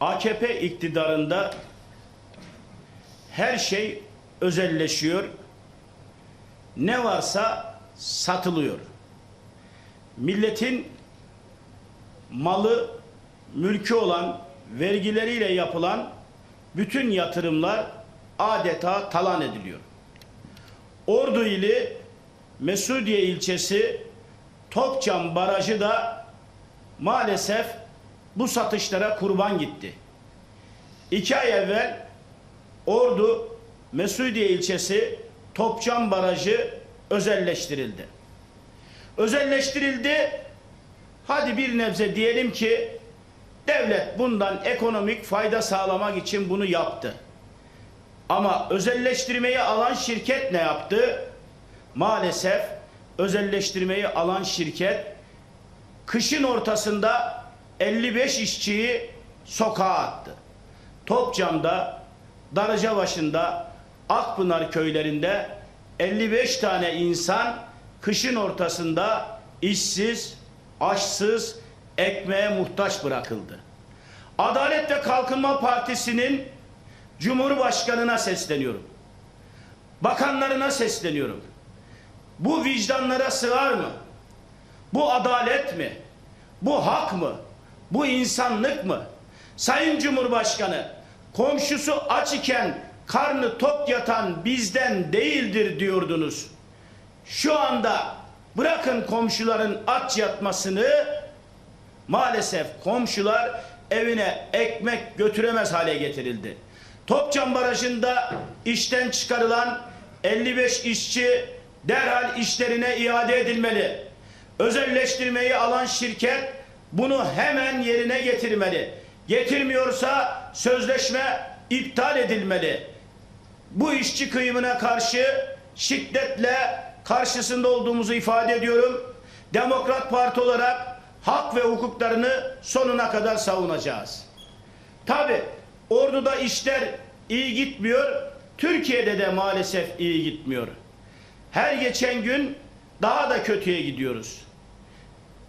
AKP iktidarında her şey özelleşiyor. Ne varsa satılıyor. Milletin malı, mülkü olan vergileriyle yapılan bütün yatırımlar adeta talan ediliyor. Ordu ili Mesudiye ilçesi Topçam Barajı da maalesef bu satışlara kurban gitti. İki ay evvel Ordu Mesudiye ilçesi Topçam Barajı özelleştirildi. Özelleştirildi. Hadi bir nebze diyelim ki devlet bundan ekonomik fayda sağlamak için bunu yaptı. Ama özelleştirmeyi alan şirket ne yaptı? Maalesef özelleştirmeyi alan şirket kışın ortasında 55 işçiyi sokağa attı. Topçam'da, Darıcabaşı'nda, Akpınar köylerinde 55 tane insan kışın ortasında işsiz, açsız, ekmeğe muhtaç bırakıldı. Adalet ve Kalkınma Partisi'nin Cumhurbaşkanına sesleniyorum. Bakanlarına sesleniyorum. Bu vicdanlara sığar mı? Bu adalet mi? Bu hak mı? Bu insanlık mı? Sayın Cumhurbaşkanı, komşusu aç iken karnı tok yatan bizden değildir diyordunuz. Şu anda bırakın komşuların aç yatmasını maalesef komşular evine ekmek götüremez hale getirildi. Topçam Barajı'nda işten çıkarılan 55 işçi derhal işlerine iade edilmeli. Özelleştirmeyi alan şirket bunu hemen yerine getirmeli. Getirmiyorsa sözleşme iptal edilmeli. Bu işçi kıyımına karşı şiddetle karşısında olduğumuzu ifade ediyorum. Demokrat Parti olarak hak ve hukuklarını sonuna kadar savunacağız. Tabi orduda işler iyi gitmiyor. Türkiye'de de maalesef iyi gitmiyor. Her geçen gün daha da kötüye gidiyoruz.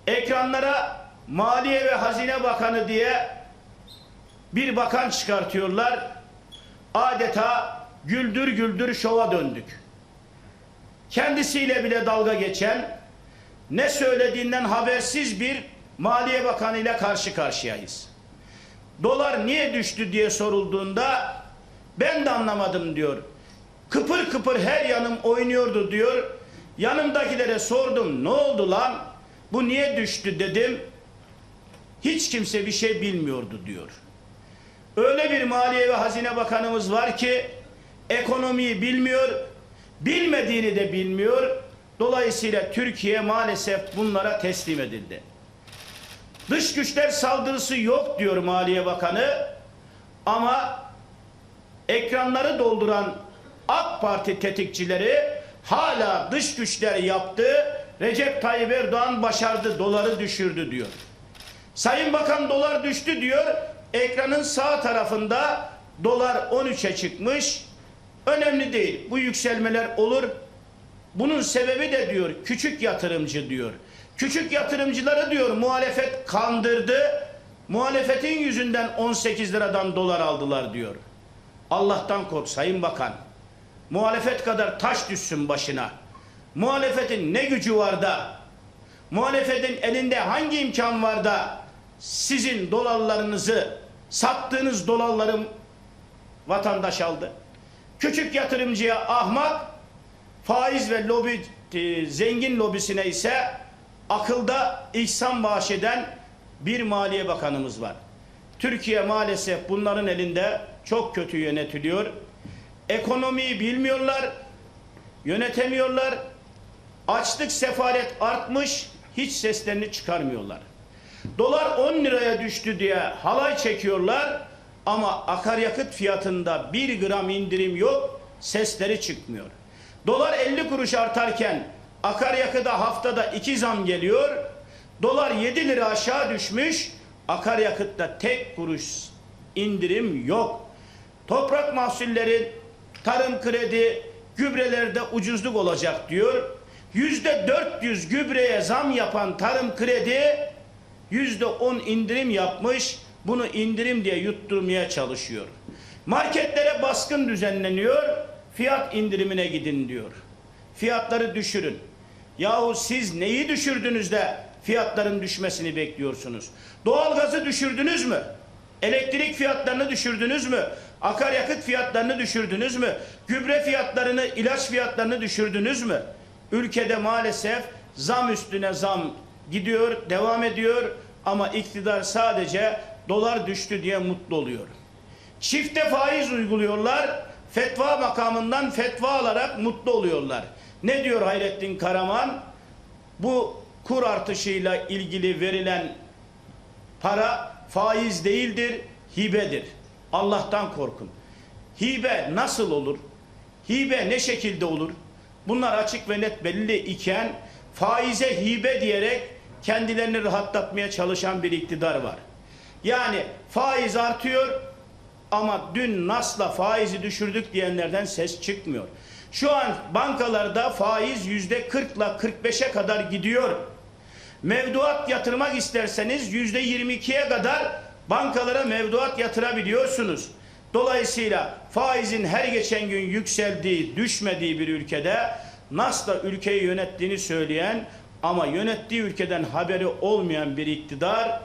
Ekranlara Maliye ve Hazine Bakanı diye bir bakan çıkartıyorlar. Adeta güldür güldür şova döndük. Kendisiyle bile dalga geçen, ne söylediğinden habersiz bir Maliye Bakanı ile karşı karşıyayız. Dolar niye düştü diye sorulduğunda ben de anlamadım diyor. Kıpır kıpır her yanım oynuyordu diyor. Yanımdakilere sordum ne oldu lan? Bu niye düştü dedim. Hiç kimse bir şey bilmiyordu diyor. Öyle bir Maliye ve Hazine Bakanımız var ki ekonomiyi bilmiyor, bilmediğini de bilmiyor. Dolayısıyla Türkiye maalesef bunlara teslim edildi. Dış güçler saldırısı yok diyor Maliye Bakanı. Ama ekranları dolduran AK Parti tetikçileri hala dış güçler yaptı. Recep Tayyip Erdoğan başardı, doları düşürdü diyor. Sayın Bakan dolar düştü diyor. Ekranın sağ tarafında dolar 13'e çıkmış. Önemli değil. Bu yükselmeler olur. Bunun sebebi de diyor küçük yatırımcı diyor. Küçük yatırımcıları diyor muhalefet kandırdı. Muhalefetin yüzünden 18 liradan dolar aldılar diyor. Allah'tan kork Sayın Bakan. Muhalefet kadar taş düşsün başına. Muhalefetin ne gücü var da muhalefetin elinde hangi imkan var da sizin dolarlarınızı sattığınız dolarları vatandaş aldı. Küçük yatırımcıya ahmak, faiz ve lobi e, zengin lobisine ise akılda ihsan bahşeden bir maliye bakanımız var. Türkiye maalesef bunların elinde çok kötü yönetiliyor. Ekonomiyi bilmiyorlar, yönetemiyorlar. Açlık sefalet artmış, hiç seslerini çıkarmıyorlar. Dolar 10 liraya düştü diye halay çekiyorlar ama akaryakıt fiyatında 1 gram indirim yok, sesleri çıkmıyor. Dolar 50 kuruş artarken akaryakıda haftada 2 zam geliyor. Dolar 7 lira aşağı düşmüş, akaryakıtta tek kuruş indirim yok. Toprak mahsulleri, tarım kredi, gübrelerde ucuzluk olacak diyor. Yüzde 400 gübreye zam yapan tarım kredi yüzde 10 indirim yapmış. bunu indirim diye yutturmaya çalışıyor. Marketlere baskın düzenleniyor, fiyat indirimine gidin diyor. Fiyatları düşürün. Yahu siz neyi düşürdünüz de fiyatların düşmesini bekliyorsunuz? Doğalgazı düşürdünüz mü? Elektrik fiyatlarını düşürdünüz mü? Akaryakıt fiyatlarını düşürdünüz mü? Gübre fiyatlarını, ilaç fiyatlarını düşürdünüz mü? Ülkede maalesef zam üstüne zam gidiyor, devam ediyor ama iktidar sadece dolar düştü diye mutlu oluyor. Çifte faiz uyguluyorlar. Fetva makamından fetva alarak mutlu oluyorlar. Ne diyor Hayrettin Karaman? Bu kur artışıyla ilgili verilen para faiz değildir, hibedir. Allah'tan korkun. Hibe nasıl olur? Hibe ne şekilde olur? Bunlar açık ve net belli iken faize hibe diyerek kendilerini rahatlatmaya çalışan bir iktidar var. Yani faiz artıyor ama dün nasla faizi düşürdük diyenlerden ses çıkmıyor. Şu an bankalarda faiz yüzde 40 ile 45'e kadar gidiyor. Mevduat yatırmak isterseniz yüzde 22'ye kadar bankalara mevduat yatırabiliyorsunuz. Dolayısıyla faizin her geçen gün yükseldiği, düşmediği bir ülkede nasıl ülkeyi yönettiğini söyleyen ama yönettiği ülkeden haberi olmayan bir iktidar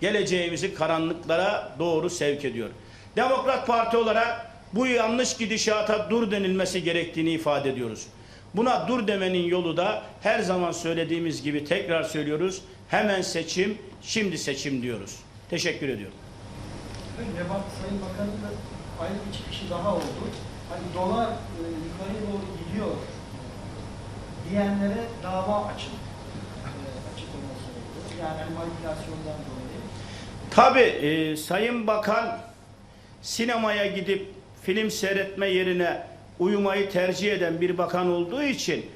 geleceğimizi karanlıklara doğru sevk ediyor. Demokrat Parti olarak bu yanlış gidişata dur denilmesi gerektiğini ifade ediyoruz. Buna dur demenin yolu da her zaman söylediğimiz gibi tekrar söylüyoruz. Hemen seçim, şimdi seçim diyoruz. Teşekkür ediyorum. Nebat Sayın Bakan'ın da ayrı bir çıkışı daha oldu. Hani dolar e, yukarıya doğru diyenlere dava. E, açıklaması oldu. Yani manipülasyondan dolayı. Tabi e, Sayın Bakan sinemaya gidip film seyretme yerine uyumayı tercih eden bir bakan olduğu için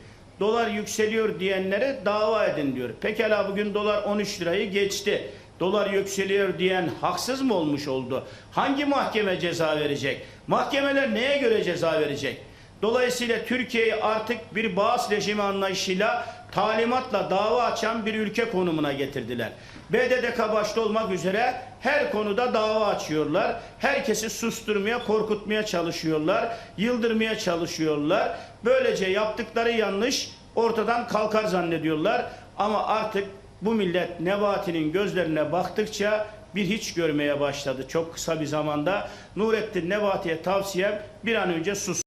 dolar yükseliyor diyenlere dava edin diyor. Pekala bugün dolar 13 lirayı geçti. Dolar yükseliyor diyen haksız mı olmuş oldu? Hangi mahkeme ceza verecek? Mahkemeler neye göre ceza verecek? Dolayısıyla Türkiye'yi artık bir bağız rejimi anlayışıyla talimatla dava açan bir ülke konumuna getirdiler. BDDK başta olmak üzere her konuda dava açıyorlar. Herkesi susturmaya, korkutmaya çalışıyorlar. Yıldırmaya çalışıyorlar. Böylece yaptıkları yanlış ortadan kalkar zannediyorlar. Ama artık bu millet Nebati'nin gözlerine baktıkça bir hiç görmeye başladı çok kısa bir zamanda. Nurettin Nebati'ye tavsiyem bir an önce sus.